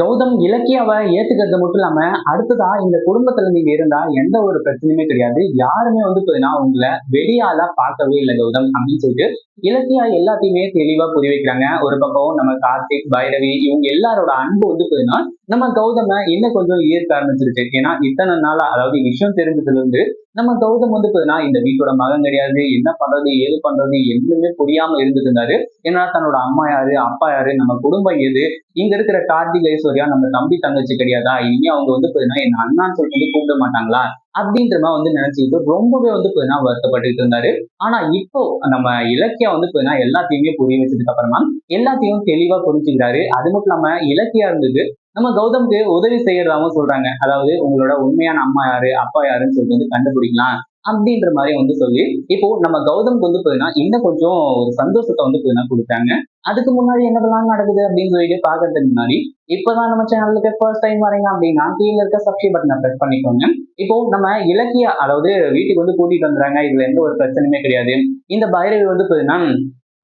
கௌதம் இலக்கியாவை ஏத்துக்கிறது மட்டும் இல்லாம அடுத்ததா இந்த குடும்பத்துல நீங்க இருந்தா எந்த ஒரு பிரச்சனையுமே கிடையாது. யாருமே வந்து பார்த்தீங்கன்னா உங்களை வெளியால பார்க்கவே இல்லை கௌதம் அப்படின்னு சொல்லிட்டு இலக்கியா எல்லாத்தையுமே தெளிவா புரிய வைக்கிறாங்க. ஒரு பக்கம் நம்ம கார்த்திக் பைரவி இவங்க எல்லாரோட அன்பு வந்து பார்த்தீங்கன்னா நம்ம கௌதம இன்னும் கொஞ்சம் ஈர்க்க ஆரம்பிச்சிருச்சு? ஏன்னா இத்தனை நாளா அதாவது விஷயம் தெரிஞ்சதுல இருந்து நம்ம கௌதம் வந்து நான் இந்த வீட்டோட மகன் கிடையாது. என்ன பண்றது? ஏது பண்றது? எதுவுமே புரியாம இருந்துட்டு இருந்தாரு. ஏன்னா தன்னோட அம்மா யாரு? அப்பா யாரு? நம்ம குடும்பம் எது? இங்க இருக்கிற கார்த்திக் ஐஸ்வர்யா நம்ம தம்பி தங்கச்சி கிடையாதா? இனி அவங்க வந்து பார்த்தீங்கன்னா என் அண்ணான்னு சொல்லிட்டு கூப்பிட மாட்டாங்களா? அப்படின்ற மாதிரி வந்து நினைச்சுக்கிட்டு ரொம்பவே வந்து பார்த்தீங்கன்னா வருத்தப்பட்டுட்டு இருந்தாரு. ஆனா இப்போ நம்ம இலக்கியா வந்து பார்த்தீங்கன்னா எல்லாத்தையுமே புரிய வச்சதுக்கு அப்புறமா எல்லாத்தையும் தெளிவா புரிஞ்சுக்கிறாரு. அது மட்டும் இல்லாம இலக்கியா இருந்தது நம்ம கௌதம்க்கு உதவி செய்யறதாவும் சொல்றாங்க. அதாவது உங்களோட உண்மையான அம்மா யாரு அப்பா யாருன்னு சொல்லிட்டு வந்து கண்டுபிடிக்கலாம் அப்படின்ற மாதிரி வந்து சொல்லி இப்போ நம்ம கௌதம்க்கு வந்து பார்த்தீங்கன்னா இன்னும் கொஞ்சம் ஒரு சந்தோஷத்தை வந்து பார்த்தீங்கன்னா கொடுத்தாங்க. அதுக்கு முன்னாடி என்னதெல்லாம் நடக்குது அப்படின்னு சொல்லிட்டு பாக்குறதுக்கு முன்னாடி இப்பதான் நம்ம சேனலுக்கு ஃபர்ஸ்ட் டைம் வரீங்க அப்படின்னா கீழே இருக்க சப்ஸ்கிரைப் பட்டனை ப்ரெஸ் பண்ணிக்கோங்க. இப்போ நம்ம இலக்கிய அதாவது வீட்டுக்கு வந்து கூட்டிட்டு வந்துறாங்க இதுல எந்த ஒரு பிரச்சனையுமே கிடையாது. இந்த பைரவி வந்து பார்த்தீங்கன்னா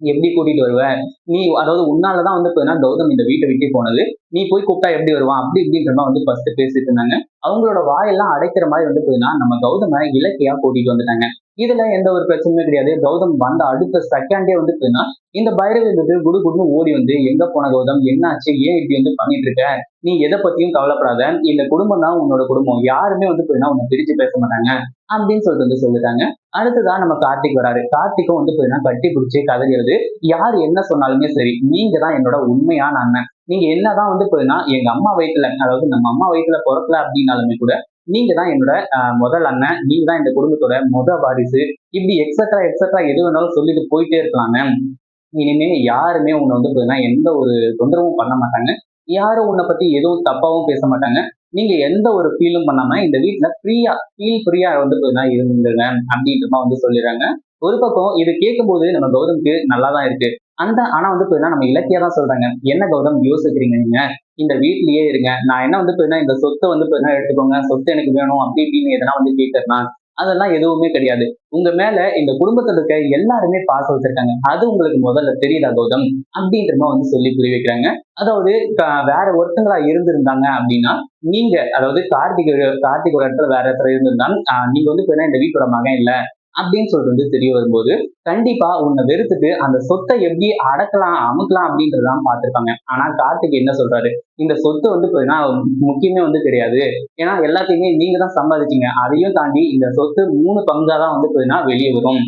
எப்படி கூட்டிட்டு வருவ? நீ அதாவது உன்னாலதான் வந்து பார்த்தீங்கன்னா கௌதம் இந்த வீட்டை விட்டு போனது. நீ போய் கூப்பிட்டா எப்படி வருவான் அப்படி இப்படின்றமா வந்து ஃபர்ஸ்ட் பேசிட்டு இருந்தாங்க. அவங்களோட வாயெல்லாம் அடைக்கிற மாதிரி வந்து போதுன்னா நம்ம கௌதம இலக்கியா கூட்டிட்டு வந்துட்டாங்க. இதுல எந்த ஒரு பிரச்சனையும் கிடையாது. கௌதம் வந்த அடுத்த செகண்டே வந்து போதுன்னா இந்த பைரவி வந்து குடு குடுன்னு ஓடி வந்து எங்க போன கௌதம்? என்னாச்சு? ஏன் இப்படி வந்து பண்ணிட்டு இருக்க? நீ எதை பத்தியும் கவலைப்படாத. இந்த குடும்பம் தான் உன்னோட குடும்பம். யாருமே வந்து பார்த்தீங்கன்னா உன்னை பிரிச்சு பேச மாட்டாங்க. அப்படின்னு சொல்லிட்டு வந்து சொல்லிட்டாங்க. அடுத்ததான் நம்ம கார்த்திக் வராரு. கார்த்திக்கும் வந்து பார்த்தீங்கன்னா கட்டி பிடிச்சி கதறியது யார் என்ன சொன்னாலுமே சரி நீங்க தான் என்னோட உண்மையான அண்ணன். நீங்க என்னதான் வந்து பாத்தீங்கன்னா எங்க அம்மா வயிற்றுல அதாவது நம்ம அம்மா வயிற்றுல பிறக்கல அப்படின்னாலுமே கூட நீங்க தான் என்னோட முதல் அண்ணன். நீங்க தான் இந்த குடும்பத்தோட முத வாரிசு. இப்படி எக்ஸட்ரா எக்ஸட்ரா எது வேணாலும் சொல்லிட்டு போயிட்டே இருக்கலாங்க இனிமே யாருமே உன்னை வந்து பார்த்தீங்கன்னா எந்த ஒரு தொந்தரவும் பண்ண மாட்டாங்க. யாரும் உன்னை பத்தி எதுவும் தப்பாவும் பேச மாட்டாங்க. நீங்க எந்த ஒரு ஃபீலும் பண்ணாம இந்த வீட்டுல ஃப்ரீயா ஃபீல் ஃப்ரீயா வந்து இருந்துருங்க அப்படின்ற வந்து சொல்லிடுறாங்க. ஒரு பக்கம் இது கேட்கும்போது நம்ம கௌதம்க்கு நல்லா தான் இருக்கு. அந்த ஆனா வந்து பார்த்தீங்கன்னா நம்ம இலக்கியா தான் சொல்றாங்க. என்ன கௌதம் யோசிக்கிறீங்க நீங்க? இந்த வீட்லயே இருங்க. நான் என்ன வந்து பார்த்தீங்கன்னா இந்த சொத்தை வந்து பார்த்தீங்கன்னா எடுத்துக்கோங்க. சொத்து எனக்கு வேணும் அப்படி இப்படின்னு எதனா வந்து கேட்கறனா அதெல்லாம் எதுவுமே கிடையாது. உங்க மேல இந்த குடும்பத்துல இருக்க எல்லாருமே பாசம் வச்சிருக்காங்க. அது உங்களுக்கு முதல்ல தெரியுதா கௌதம்? அப்படின்ற மாதிரி வந்து சொல்லி புரிய வைக்கிறாங்க. அதாவது வேற ஒருத்தங்களா இருந்திருந்தாங்க அப்படின்னா நீங்க அதாவது கார்த்திக் கார்த்திக் ஒரு இடத்துல வேற இடத்துல இருந்திருந்தாங்க நீங்க வந்து இந்த வீட்டோட மகன் இல்ல. அப்படின்னு சொல்லிட்டு வந்து தெரிய வரும்போது கண்டிப்பா உன்னை வெறுத்துட்டு அந்த சொத்தை எப்படி அடக்கலாம் அமுக்கலாம் அப்படின்றதான் பார்த்துருப்பாங்க. ஆனா கார்த்திக் என்ன சொல்றாரு? இந்த சொத்து வந்து முக்கியமே வந்து கிடையாது. ஏன்னா எல்லாத்தையுமே நீங்க தான் சம்பாதிச்சீங்க. அதையும் தாண்டி இந்த சொத்து மூணு பங்கா தான் வந்து வெளியே வரும்.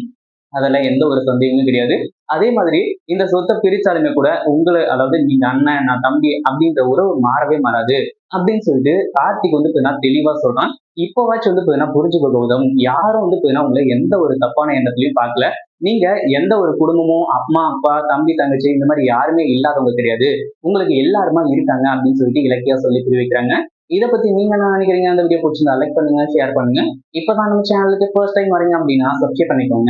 அதெல்லாம் எந்த ஒரு சந்தேகமும் கிடையாது. அதே மாதிரி இந்த சொத்தை பிரிச்சாலுமே கூட உங்களை அதாவது நீங்க அண்ணன் நான் தம்பி அப்படின்ற உறவு மாறவே மாறாது. அப்படின்னு சொல்லிட்டு கார்த்திக் வந்து நான் தெளிவா சொல்றான். இப்போவாச்சும் வந்து பார்த்தீங்கன்னா புரிஞ்சுக்க உதவும் யாரும் வந்து பார்த்தீங்கன்னா உங்களை எந்த ஒரு தப்பான எண்ணத்துலையும் பார்க்கல. நீங்க எந்த ஒரு குடும்பமும் அம்மா அப்பா தம்பி தங்கச்சி இந்த மாதிரி யாருமே இல்லாதவங்க கிடையாது. உங்களுக்கு எல்லாருமா இருக்காங்க அப்படின்னு சொல்லிட்டு இலக்கியா சொல்லி புரிய வைக்கிறாங்க. இதை பத்தி நீங்க என்ன நினைக்கிறீங்க? அந்த வீடியோ பிடிச்சிருந்தா லைக் பண்ணுங்க ஷேர் பண்ணுங்க. இப்பதான் நம்ம சேனலுக்கு ஃபர்ஸ்ட் டைம் வரீங்க அப்படின்னா சப்ஸ்கிரைப் பண்ணிக்கோங்க.